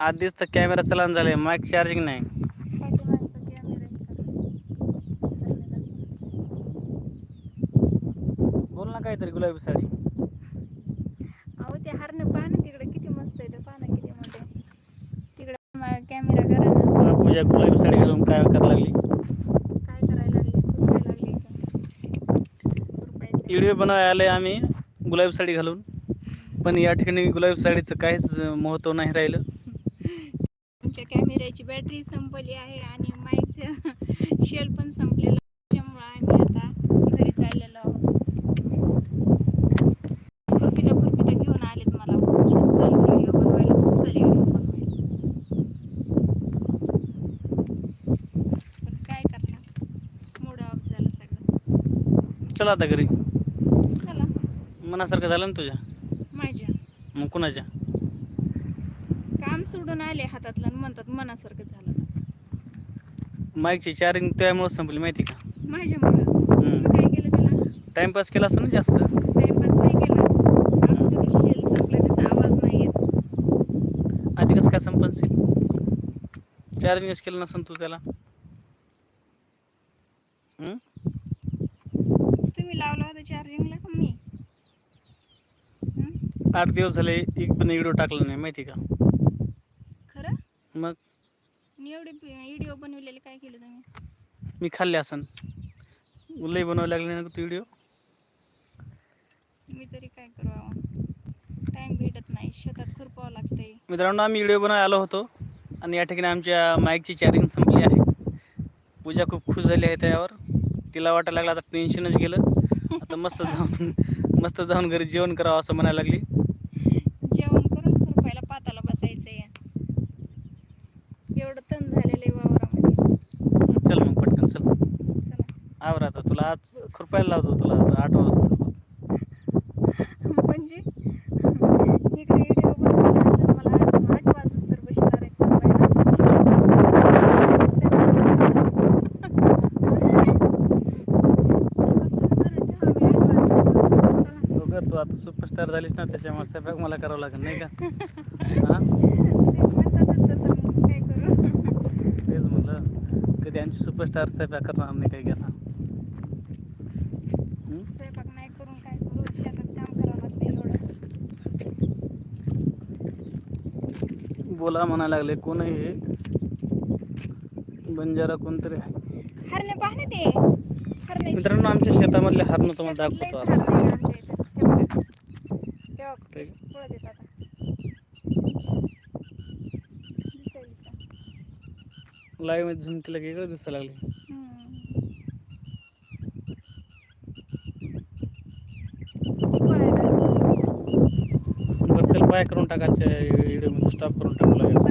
आधीच तर कॅमेरा चलन झाले माईक चार्जिंग नाही. बोल ना काहीतरी गुलाबी साडी. अहो ते हरणं पहा ना तिकडे किती मस्त आहे पहा ना किती मोठे तिकडे कॅमेरा करा ना. मला पूजा गुलाबी साडी घालून काय करायला लागली? काय करायला लागले? लागले. व्हिडिओ बनवायला आले आम्ही गुलाबी साडी घालून. पण या ठिकाणी गुलाबी साडीचं काहीच महत्त्व नाही राहिलं. आमच्या कॅमेऱ्याची बॅटरी संपली आहे आणि माईकचं शेल पण संपलेलं. आहे. त्याच्यामुळं आम्ही आता घरी चाललेलो आहोत. खुरपीला खुरपीला घेऊन आलेत मला. चल व्हिडिओ बनवायला चल व्हिडिओ बनवायला पण काय करणार? मूड ऑफ झालं सगळं. चला आता घरी. चला. मनासारखं झालं ना तुझ्या? माझ्या. मग कुणाच्या? काम सोडून आले हातातलं आणि म्हणतात मनासारखं झालं. माईकची चार्जिंग त्यामुळे संपली माहिती का? माझ्यामुळं? हम्म. मी काय केलं त्याला? टाइमपास केला असं ना जास्त? टाइमपास नाही केला. अगोदर शेल संपला त्याचा आवाज नाही येत. आधी कसं काय संपनशील चार्जिंगच केलं नसेल तू त्याला? हम्म? तुम्ही लावला होता चार्जिंगला का मी? हं? आठ दिवस झाले एक पण व्हिडिओ टाकला नाही माहिती का? मग? मी एवढे व्हिडिओ बनवलेले काय केलं तुम्ही? मी खाल्ले असन लई बनवायला लागले ना तू व्हिडिओ मी तरी काय करावं टाइम भेटत नाही. शेतात खुरपावं लागतंय. मित्रांनो आम्ही व्हिडिओ बनवायला आलो होतो आणि या ठिकाणी आमच्या माईकची चार्जिंग संपली आहे. पूजा खूप खुश झाली आहे त्यावर. तिला वाटायला लागलं आता टेन्शनच गेलं. आता मस्त जाऊन मस्त जाऊन घरी जेवण करावं असं म्हणायला लागली जेवण करून खुरपायला पाताला बसायचंय एवढं तण झालेलं आहे वावरामध्ये चल मग पटकन चल चला आवर आता तुला आज खुरपायला लावतो तुला आठ वाजता. म्हणजे? इकडे व्हिडिओ बनवला मला आठ आठ वाजता बसणार आहे तू आता सुपरस्टार झालीस ना त्याच्यामुळे स्वयंपाक मला करावं लागेल नाही का? हा? तेच म्हणलं कधी आमची सुपरस्टार स्वयंपाक करणार नाही काही घेणार हम्म? स्वयंपाक नाही करून काय करू शेतात काम करावं लागतं एवढं बोला म्हणायला लागले कोण आहे हे? बंजारा कोणतरी आहे. हरणे पाहणे ते. हरणे. मित्रांनो आमच्या शेतामधले हरणं तुम्हाला दाखवतो आता. आहे. लाईव्हमध्ये झूम केलं की वेगळं दिसायला लागले. हम्म. पळायला. बरं चल बाय करून टाकायच्या व्हिडिओमध्ये स्टॉप करून टाकू